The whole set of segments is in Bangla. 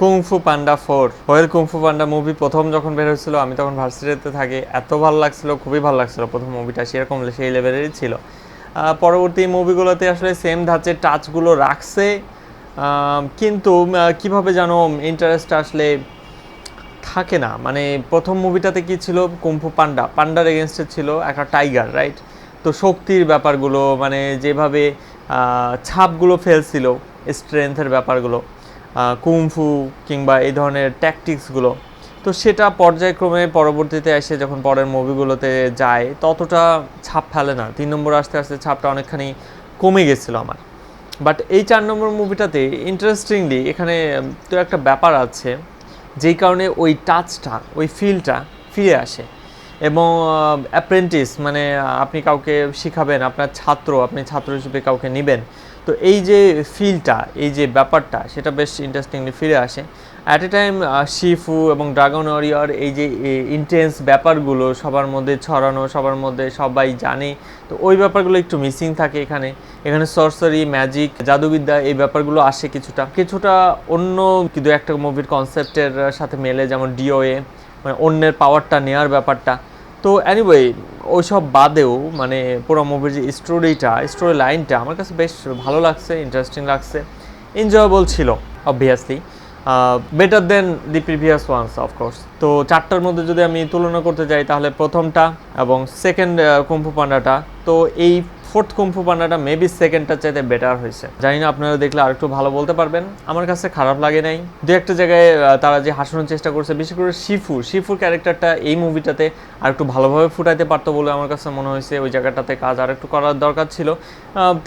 কুংফু পান্ডা ফোর হোয়েল কুংফু পান্ডা মুভি প্রথম যখন বের হয়েছিল, আমি তখন ভার্সিটিতে থাকি। এত ভালো লাগছিল, খুবই ভালো লাগছিল প্রথম মুভিটা সেরকম সেই লেভেলেরই ছিল। পরবর্তী মুভিগুলোতে আসলে সেম ধাঁচের টাচগুলো রাখছে। কিন্তু কীভাবে যেন ইন্টারেস্ট আসলে থাকে না। মানে প্রথম মুভিটাতে কি ছিল কুম্ফু পান্ডা পান্ডার এগেনস্টে ছিল একটা টাইগার রাইট তো শক্তির ব্যাপারগুলো মানে যেভাবে ছাপগুলো ফেলছিল স্ট্রেংথের ব্যাপারগুলো। কুমফু কিংবা এই ধরনের ট্যাকটিক্সগুলো তো সেটা পর্যায়ক্রমে পরবর্তীতে এসে যখন পরের মুভিগুলোতে যায়, ততটা ছাপ ফেলে না। তিন নম্বর আসতে আসতে ছাপটা অনেকখানি কমে গেছিল আমার। বাট এই চার নম্বর মুভিটাতে ইন্টারেস্টিংলি এখানে তো একটা ব্যাপার আছে, যেই কারণে ওই টাচটা ওই ফিলটা ফিরে আসে। এবং অ্যাপ্রেন্টিস মানে আপনি কাউকে শিখাবেন, আপনার ছাত্র, আপনি ছাত্র হিসেবে কাউকে নেবেন। তো এই যে ফিলটা এই যে ব্যাপারটা, সেটা বেশ ইন্টারেস্টিংলি ফিরে আসে। অ্যাট এ টাইম শিফু এবং ড্রাগন ওয়ারিয়র এই যে ইন্টেন্স ব্যাপারগুলো, সবার মধ্যে ছড়ানো, সবার মধ্যে সবাই জানে, তো ওই ব্যাপারগুলো একটু মিসিং থাকে এখানে। এখানে সরসারি ম্যাজিক জাদুবিদ্যা, এই ব্যাপারগুলো আসে কিছুটা। কিছুটা অন্য কিন্তু একটা মুভির কনসেপ্টের সাথে মেলে, যেমন ডিওএ মানে অন্যের পাওয়ারটা নেওয়ার ব্যাপারটা। তো অ্যানিওয়ে ওইসব বাদেও মানে পুরো মুভির যে স্টোরিটা স্টোরি লাইনটা আমার কাছে বেশ ভালো লাগছে ইন্টারেস্টিং লাগছে এনজয়েবল ছিল obviously better than the previous ones of course তো চারটার মধ্যে যদি আমি তুলনা করতে যাই, তাহলে প্রথমটা এবং সেকেন্ড কুম্ফু পান্ডাটা তো এই ফোর্থ কুম্ফু পান্ডাটা মেবি সেকেন্ডটার চাইতে বেটার হয়েছে। জানি না আপনারা দেখলে আরেকটু ভালো বলতে পারবেন। আমার কাছে খারাপ লাগে নাই। দু একটা জায়গায় তারা যে হাসানোর চেষ্টা করছে, বিশেষ করে শিফু, শিফুর ক্যারেক্টারটা এই মুভিটাতে আর একটু ভালোভাবে ফুটাইতে পারতো বলে আমার কাছে মনে হয়েছে। ওই জায়গাটাতে কাজ আর একটু করার দরকার ছিল।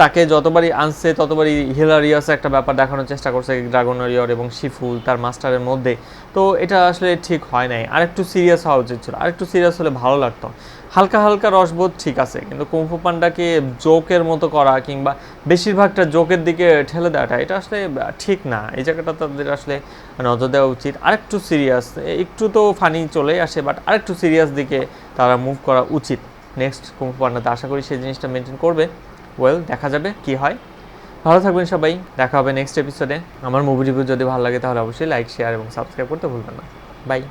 তাকে যতবারই আনছে, ততবারই হিলারিয়াস একটা ব্যাপার দেখানোর চেষ্টা করছে ড্রাগন ওয়ারিয়র এবং শিফু তার মাস্টারের মধ্যে। তো এটা আসলে ঠিক হয় নাই। আর একটু সিরিয়াস হওয়া উচিত ছিল। আর একটু সিরিয়াস হলে ভালো লাগতো। হালকা হালকা রসবোধ ঠিক আছে, কিন্তু কুম্ফু পান্ডাকে জোকের মতো করা কিংবা বেশিরভাগটা জোকের দিকে ঠেলে দেওয়াটা, এটা আসলে ঠিক না। এই জায়গাটা তাদের আসলে নজর দেওয়া উচিত। আরেকটু সিরিয়াস একটু তো ফানি চলে আসে বাট আরেকটু সিরিয়াস দিকে তারা মুভ করা উচিত। নেক্সট কুম্ফু পান্ডাতে আশা করি সেই জিনিসটা মেনটেন করবে। ওয়েল দেখা যাবে কি হয়। ভালো থাকবেন সবাই। দেখা হবে নেক্সট এপিসোডে আমার মুভি রিভিউ যদি ভালো লাগে, তাহলে অবশ্যই লাইক শেয়ার এবং সাবস্ক্রাইব করতে ভুলবেন না। বাই